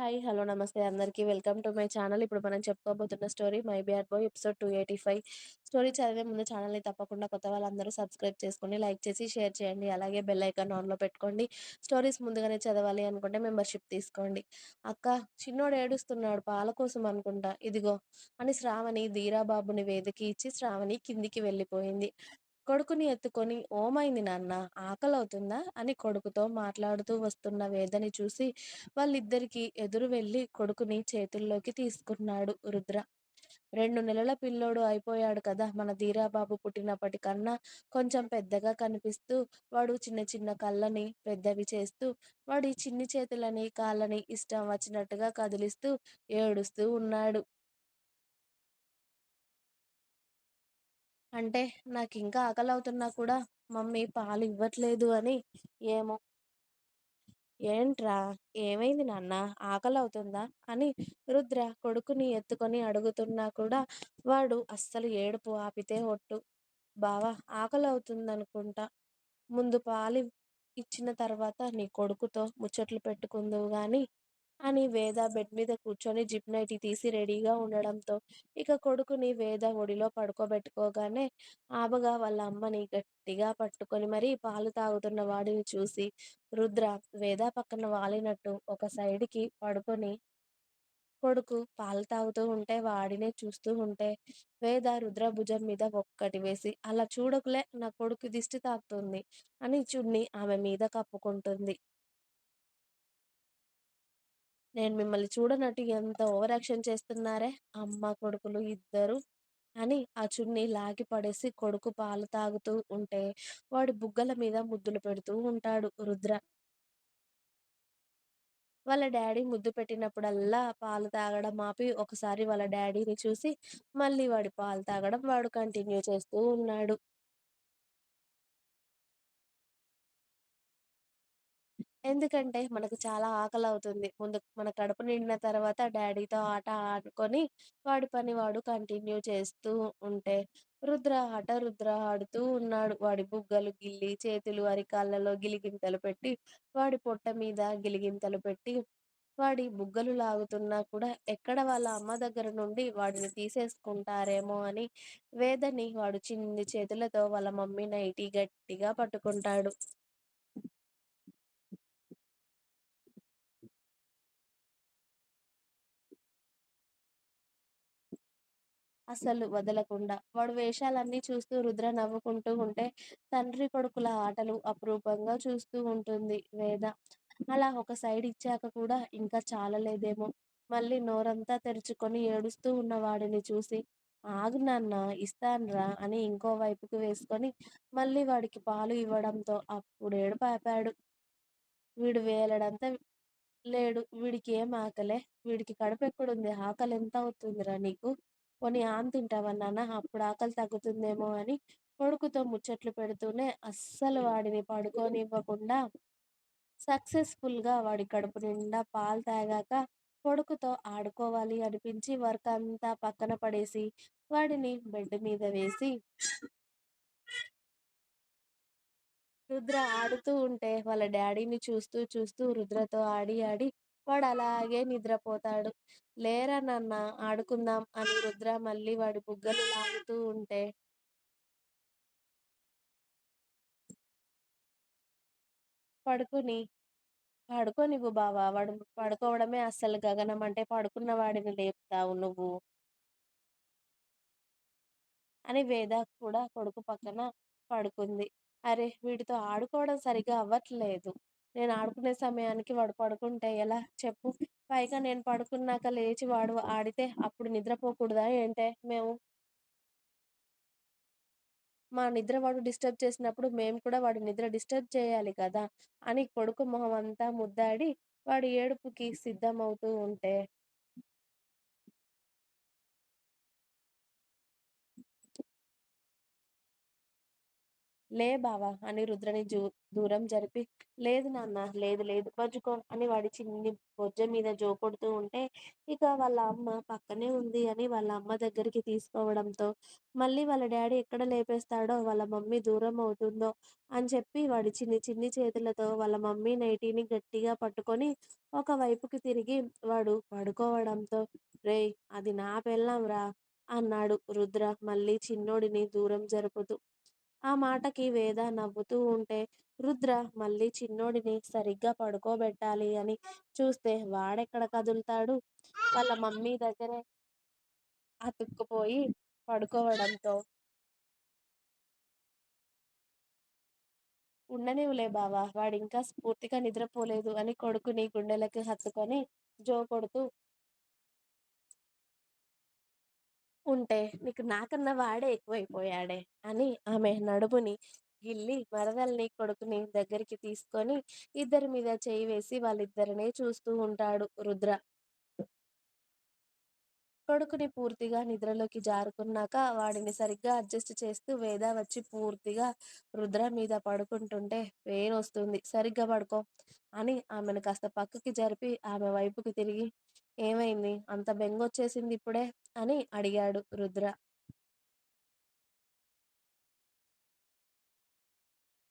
Hi. Hello. నమస్తే అందరికీ. Welcome to my channel. ఇప్పుడు మనం చెప్పుకోబోతున్న story 'my bad boy' episode 285. Story చదివే ముందు ఛానల్‌ని తప్పకుండా కొత్త వాళ్ళందరూ సబ్స్క్రైబ్ చేసుకోండి. లైక్ చేసి షేర్ చేయండి. అలాగే బెల్ ఐకాన్ ఆన్‌లో పెట్టుకోండి. స్టోరీస్ ముందుగానే చదవాలి అనుకుంటే మెంబర్‌షిప్ తీసుకోండి. అక్కా చిన్నోడు ఏడుస్తున్నాడు పాల కోసం అనుకుంటా. ఇదిగో అని శ్రావణి ధీరాబాబుని వేదికి ఇచ్చి శ్రావణి కిందికి వెళ్ళిపోయింది. కొడుకుని ఎత్తుకొని ఓమైంది నాన్నా ఆకలవుతుందా? అని కొడుకుతో మాట్లాడుతూ వస్తున్న వేదని చూసి వాళ్ళిద్దరికీ ఎదురు వెళ్ళి కొడుకుని చేతుల్లోకి తీసుకున్నాడు రుద్ర. రెండు నెలల పిల్లోడు అయిపోయాడు కదా మన ధీరాబాబు పుట్టినప్పటికన్నా కొంచెం పెద్దగా కనిపిస్తూ, వాడు చిన్న చిన్న కళ్ళని పెద్దవి చేస్తూ, వాడి చిన్ని చేతులని, కాళ్ళని ఇష్టం వచ్చినట్టుగా కదిలిస్తూ ఏడుస్తూ ఉన్నాడు. అంటే నాకు ఇంకా ఆకలి అవుతున్నా కూడా మమ్మీ పాలు ఇవ్వట్లేదు అని ఏమో ఏంట్రా ఏమైంది నన్నా ఆకలి అవుతుందా అని రుద్ర కొడుకుని ఎత్తుకొని అడుగుతున్నా కూడా వాడు అస్సలు ఏడుపు ఆపితే ఒట్టు. బావా ఆకలవుతుందనుకుంటా. ముందు పాలు ఇచ్చిన తర్వాత నీ కొడుకుతో ముచ్చట్లు పెట్టుకుందువు కానీ అని వేద బెడ్ మీద కూర్చొని జిప్ నైటీ తీసి రెడీగా ఉండడంతో ఇక కొడుకుని వేద ఒడిలో పడుకోబెట్టుకోగానే ఆబగా వాళ్ళ అమ్మని గట్టిగా పట్టుకొని మరీ పాలు తాగుతున్న వాడిని చూసి రుద్ర వేద పక్కన వాలినట్టు ఒక సైడ్కి పడుకొని కొడుకు పాలు తాగుతూ ఉంటే వాడినే చూస్తూ ఉంటే వేద రుద్ర భుజం మీద ఒక్కటి వేసి అలా చూడకులే నా కొడుకు దిష్టి తాకుతుంది అని చున్ని ఆమె మీద కప్పుకుంటుంది. నేను మిమ్మల్ని చూడనట్టు ఎంత ఓవర్ యాక్షన్ చేస్తున్నారే అమ్మ కొడుకులు ఇద్దరు అని ఆ చున్నీ లాగి పడేసి కొడుకు పాలు తాగుతూ ఉంటే వాడి బుగ్గల మీద ముద్దులు పెడుతూ ఉంటాడు రుద్ర. వాళ్ళ డాడీ ముద్దు పెట్టినప్పుడల్లా పాలు తాగడం ఆపి ఒకసారి వాళ్ళ డాడీని చూసి మళ్ళీ వాడి పాలు తాగడం వాడు కంటిన్యూ చేస్తూ ఉన్నాడు. ఎందుకంటే మనకు చాలా ఆకలవుతుంది. ముందు మన కడుపు నిండిన తర్వాత డాడీతో ఆట ఆడుకొని వాడి పని వాడు కంటిన్యూ చేస్తూ ఉంటే రుద్ర ఆట రుద్ర ఆడుతూ ఉన్నాడు. వాడి బుగ్గలు గిల్లి, చేతులు అరికాళ్ళలో గిలిగింతలు పెట్టి, వాడి పొట్ట మీద గిలిగింతలు పెట్టి, వాడి బుగ్గలు లాగుతున్నా కూడా ఎక్కడ వాళ్ళ అమ్మ దగ్గర నుండి వాడిని తీసేసుకుంటారేమో అని వేదని వాడు చిన్ని చేతులతో వాళ్ళ మమ్మీ నైటీ గట్టిగా పట్టుకుంటాడు. అసలు వదలకుండా. వాడు వేషాలన్నీ చూస్తూ రుద్ర నవ్వుకుంటూ ఉంటే తండ్రి కొడుకుల ఆటలు అపురూపంగా చూస్తూ ఉంటుంది వేద. అలా ఒక సైడ్ ఇచ్చాక కూడా ఇంకా చాలలేదేమో మళ్ళీ నోరంతా తెరుచుకొని ఏడుస్తూ ఉన్న వాడిని చూసి ఆగు నాన్నా ఇస్తాన్రా అని ఇంకో వైపుకి వేసుకొని మళ్ళీ వాడికి పాలు ఇవ్వడంతో అప్పుడు ఏడుపాపాడు. వీడు వేలడంతా లేడు. వీడికి ఏం ఆకలే? వీడికి కడుపు ఎక్కడుంది ఆకలి ఎంత అవుతుందిరా నీకు? పోనీ ఆన్ తింటావా నాన్న అప్పుడు ఆకలి తగ్గుతుందేమో అని కొడుకుతో ముచ్చట్లు పెడుతూనే అస్సలు వాడిని పడుకోనివ్వకుండా సక్సెస్ఫుల్గా వాడి కడుపు నిండా పాలు తాగాక కొడుకుతో ఆడుకోవాలి అనిపించి వర్క్ అంతా పక్కన పడేసి వాడిని బెడ్ మీద వేసి రుద్ర ఆడుతూ ఉంటే వాళ్ళ డాడీని చూస్తూ చూస్తూ రుద్రతో ఆడి ఆడి వాడు అలాగే నిద్రపోతాడు. లేరా నాన్న ఆడుకుందాం అని రుద్ర మళ్ళీ వాడి బుగ్గలు లాగుతూ ఉంటే పడుకుని పడుకోనివ్వు బావా వాడు పడుకోవడమే అస్సలు గగనం అంటే పడుకున్న వాడిని లేపుతావు నువ్వు. అని వేద కూడా కొడుకు పక్కన పడుకుంది. అరే వీడితో ఆడుకోవడం సరిగా అవ్వట్లేదు. నేను ఆడుకునే సమయానికి వాడు పడుకుంటే ఎలా చెప్పు? పైగా నేను పడుకున్నాక లేచి వాడు ఆడితే అప్పుడు నిద్రపోకూడదా ఏంటే మేము? మా నిద్ర వాడు డిస్టర్బ్ చేసినప్పుడు మేము కూడా వాడి నిద్ర డిస్టర్బ్ చేయాలి కదా! అని కొడుకు మొహం అంతా ముద్దాడి వాడి ఏడుపుకి సిద్ధమవుతూ ఉంటే లే బావా అని రుద్రని జూ దూరం జరిపి లేదు నాన్న లేదు లేదు బజ్జుకో అని వాడి చిన్ని బొజ్జ మీద జోకొడుతూ ఉంటే ఇక వాళ్ళ అమ్మ పక్కనే ఉంది అని వాళ్ళ అమ్మ దగ్గరికి తీసుకోవడంతో మళ్ళీ వాళ్ళ డాడీ ఎక్కడ లేపేస్తాడో వాళ్ళ మమ్మీ దూరం అవుతుందో అని చెప్పి వాడి చిన్ని చిన్ని చేతులతో వాళ్ళ మమ్మీ నైటీని గట్టిగా పట్టుకొని ఒక వైపుకి తిరిగి వాడు పడుకోవడంతో రేయ్ అది నా పెళ్ళాం రా అన్నాడు రుద్ర మళ్ళీ చిన్నోడిని దూరం జరుపుతూ. ఆ మాటకి వేద నవ్వుతూ ఉంటే రుద్ర మళ్ళీ చిన్నోడిని సరిగ్గా పడుకోబెట్టాలి అని చూస్తే వాడెక్కడ కదులుతాడు వాళ్ళ మమ్మీ దగ్గరే అతుక్కుపోయి పడుకోవడంతో. ఉండనివ్వలే బావా ఇంకా పూర్తిగా నిద్రపోలేదు అని కొడుకుని గుండెలకి హత్తుకొని జో కొడుతూ ఉంటే నీకు నాకన్నా వాడే ఎక్కువైపోయాడే అని ఆమె నడుముని గిల్లి మరదల్ని కొడుకుని దగ్గరికి తీసుకొని ఇద్దరి మీద చేయి వేసి వాళ్ళిద్దరినే చూస్తూ ఉంటాడు రుద్ర. కొడుకుని పూర్తిగా నిద్రలోకి జారుకున్నాక వాడిని సరిగ్గా అడ్జస్ట్ చేస్తూ వేద వచ్చి పూర్తిగా రుద్ర మీద పడుకుంటుంటే పెయిన్ వస్తుంది సరిగ్గా పడుకో అని ఆమెను కాస్త పక్కకి జరిపి ఆమె వైపుకి తిరిగి ఏమైంది? అంత బెంగొచ్చేసింది ఇప్పుడే? అని అడిగాడు రుద్ర.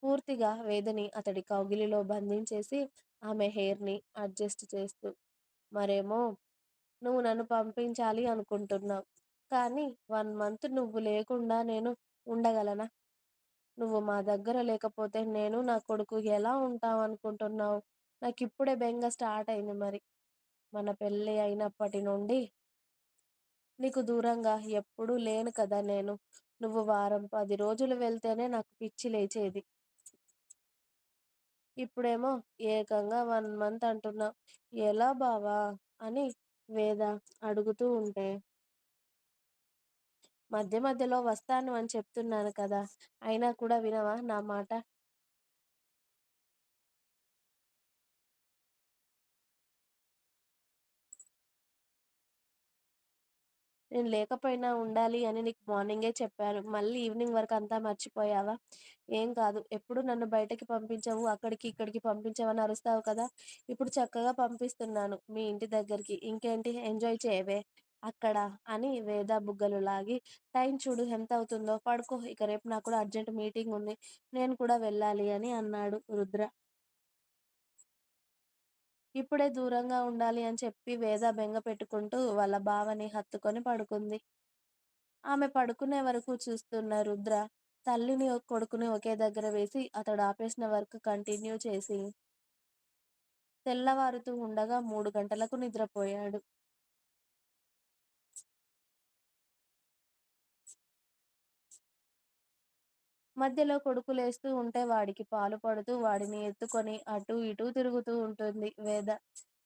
పూర్తిగా వేదని అతడి కౌగిలిలో బంధించేసి ఆమె హెయిర్ని అడ్జస్ట్ చేస్తూ మరేమో నువ్వు నన్ను పంపించాలి అనుకుంటున్నావు కానీ వన్ మంత్ నువ్వు లేకుండా నేను ఉండగలనా? నువ్వు మా దగ్గర లేకపోతే నేను నా కొడుకు ఎలా ఉంటావు అనుకుంటున్నావు నాకు ఇప్పుడే బెంగ స్టార్ట్ అయింది మరి. మన పెళ్ళి అయినప్పటి నుండి నీకు దూరంగా ఎప్పుడూ లేను కదా నేను. నువ్వు వారం పది రోజులు వెళ్తేనే నాకు పిచ్చి లేచేది. ఇప్పుడేమో ఏకంగా వన్ మంత్ అంటున్నావు ఎలా బావా? అని వేద అడుగుతూ ఉంటే మధ్య మధ్యలో వస్తాను అని చెప్తున్నాను కదా. అయినా కూడా వినవా నా మాట? నేను లేకపోయినా ఉండాలి అని నీకు మార్నింగే చెప్పాను. మళ్ళీ ఈవినింగ్ వరకు అంతా మర్చిపోయావా? ఏం కాదు. ఎప్పుడు నన్ను బయటకి పంపించవు అక్కడికి ఇక్కడికి పంపించవని అరుస్తావు కదా? ఇప్పుడు చక్కగా పంపిస్తున్నాను మీ ఇంటి దగ్గరికి. ఇంకేంటి? ఎంజాయ్ చేయవే అక్కడ అని వేద బుగ్గలు లాగి టైం చూడు ఎంత అవుతుందో పడుకో. ఇక రేపు నాకు కూడా అర్జెంట్ మీటింగ్ ఉంది. నేను కూడా వెళ్ళాలి అని అన్నాడు రుద్ర. ఇప్పుడే దూరంగా ఉండాలి అని చెప్పి వేద బెంగ పెట్టుకుంటూ వాళ్ళ బావని హత్తుకొని పడుకుంది. ఆమె పడుకునే వరకు చూస్తున్న రుద్ర తల్లిని కొడుకుని ఒకే దగ్గర వేసి అతడు ఆపేసిన వర్క్ కంటిన్యూ చేసి తెల్లవారుతూ ఉండగా మూడు గంటలకు నిద్రపోయాడు. మధ్యలో కొడుకులేస్తూ ఉంటే వాడికి పాలు పడుతూ వాడిని ఎత్తుకొని అటు ఇటు తిరుగుతూ ఉంటుంది వేద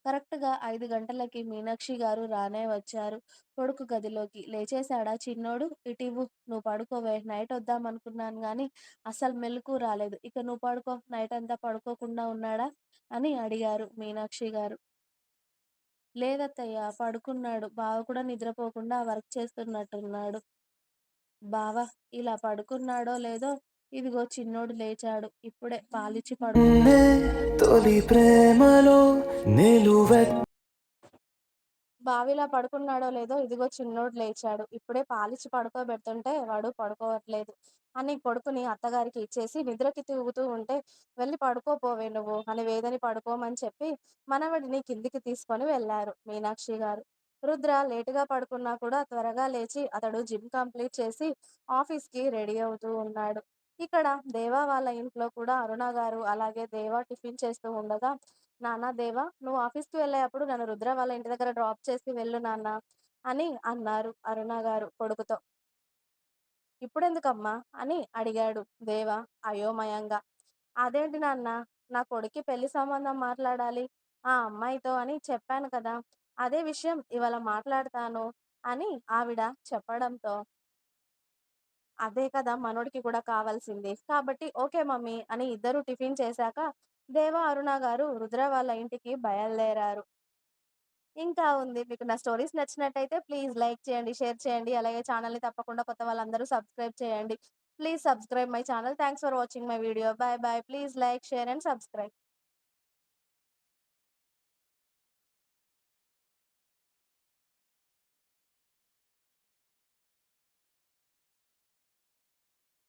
కరెక్ట్‌గా ఐదు గంటలకి మీనాక్షి గారు రానే వచ్చారు కొడుకు గదిలోకి. లేచేశాడా చిన్నోడు? ఇటివ్వు నువ్వు పడుకోవే నైట్ వద్దామనుకున్నాను కానీ అసలు మెలకు రాలేదు. ఇక నువ్వు పడుకో నైట్ అంతా పడుకోకుండా ఉన్నాడా? అని అడిగారు మీనాక్షి గారు. లేదత్తయ్య పడుకున్నాడు. బావ కూడా నిద్రపోకుండా వర్క్ చేస్తున్నట్టున్నాడు. బావ ఇలా పడుకున్నాడో లేదో ఇదిగో చిన్నోడు లేచాడు. ఇప్పుడే పాలిచ్చి పడుకున్నాడు. తొలి ప్రేమలో నిలువెత్తు బావిలా పడుకున్నాడో లేదో ఇదిగో చిన్నోడు లేచాడు. ఇప్పుడే పాలిచ్చి పడుకోబెడుతుంటే వాడు పడుకోవట్లేదు అని కొడుకుని అత్తగారికి ఇచ్చేసి నిద్రకి తూగుతూ ఉంటే వెళ్ళి పడుకోపోవే నువ్వు అని వేదని పడుకోమని చెప్పి మనవడిని కిందికి తీసుకొని వెళ్ళారు మీనాక్షి గారు. రుద్ర లేటుగా పడుకున్నా కూడా త్వరగా లేచి అతడు జిమ్ కంప్లీట్ చేసి ఆఫీస్‌కి రెడీ అవుతూ ఉన్నాడు. ఇక్కడ దేవా వాళ్ళ ఇంట్లో కూడా అరుణ గారు అలాగే దేవా టిఫిన్ చేస్తూ ఉండగా నాన్న దేవా నువ్వు ఆఫీస్‌కి వెళ్ళేటప్పుడు నన్ను రుద్ర వాళ్ళ ఇంటి దగ్గర డ్రాప్ చేసి వెళ్ళు నాన్న అని అన్నారు అరుణ గారు కొడుకుతో. ఇప్పుడెందుకమ్మా అని అడిగాడు దేవ అయోమయంగా. అదేంటి నాన్న నా కొడుక్కి పెళ్ళి సంబంధం మాట్లాడాలి ఆ అమ్మాయితో అని చెప్పాను కదా! అదే విషయం ఇవాళ మాట్లాడతాను అని ఆవిడ చెప్పడంతో అదే కదా మనోడికి కూడా కావాల్సింది. కాబట్టి ఓకే మమ్మీ అని ఇద్దరు టిఫిన్ చేశాక దేవ, అరుణ గారు రుద్ర వాళ్ళ ఇంటికి బయలుదేరారు. ఇంకా ఉంది. మీకు నా స్టోరీస్ నచ్చినట్టయితే ప్లీజ్ లైక్ చేయండి, షేర్ చేయండి. అలాగే ఛానల్ని తప్పకుండా కొత్త వాళ్ళందరూ సబ్స్క్రైబ్ చేయండి. Please subscribe my channel. Thanks for watching my video. Bye bye please like, share and subscribe.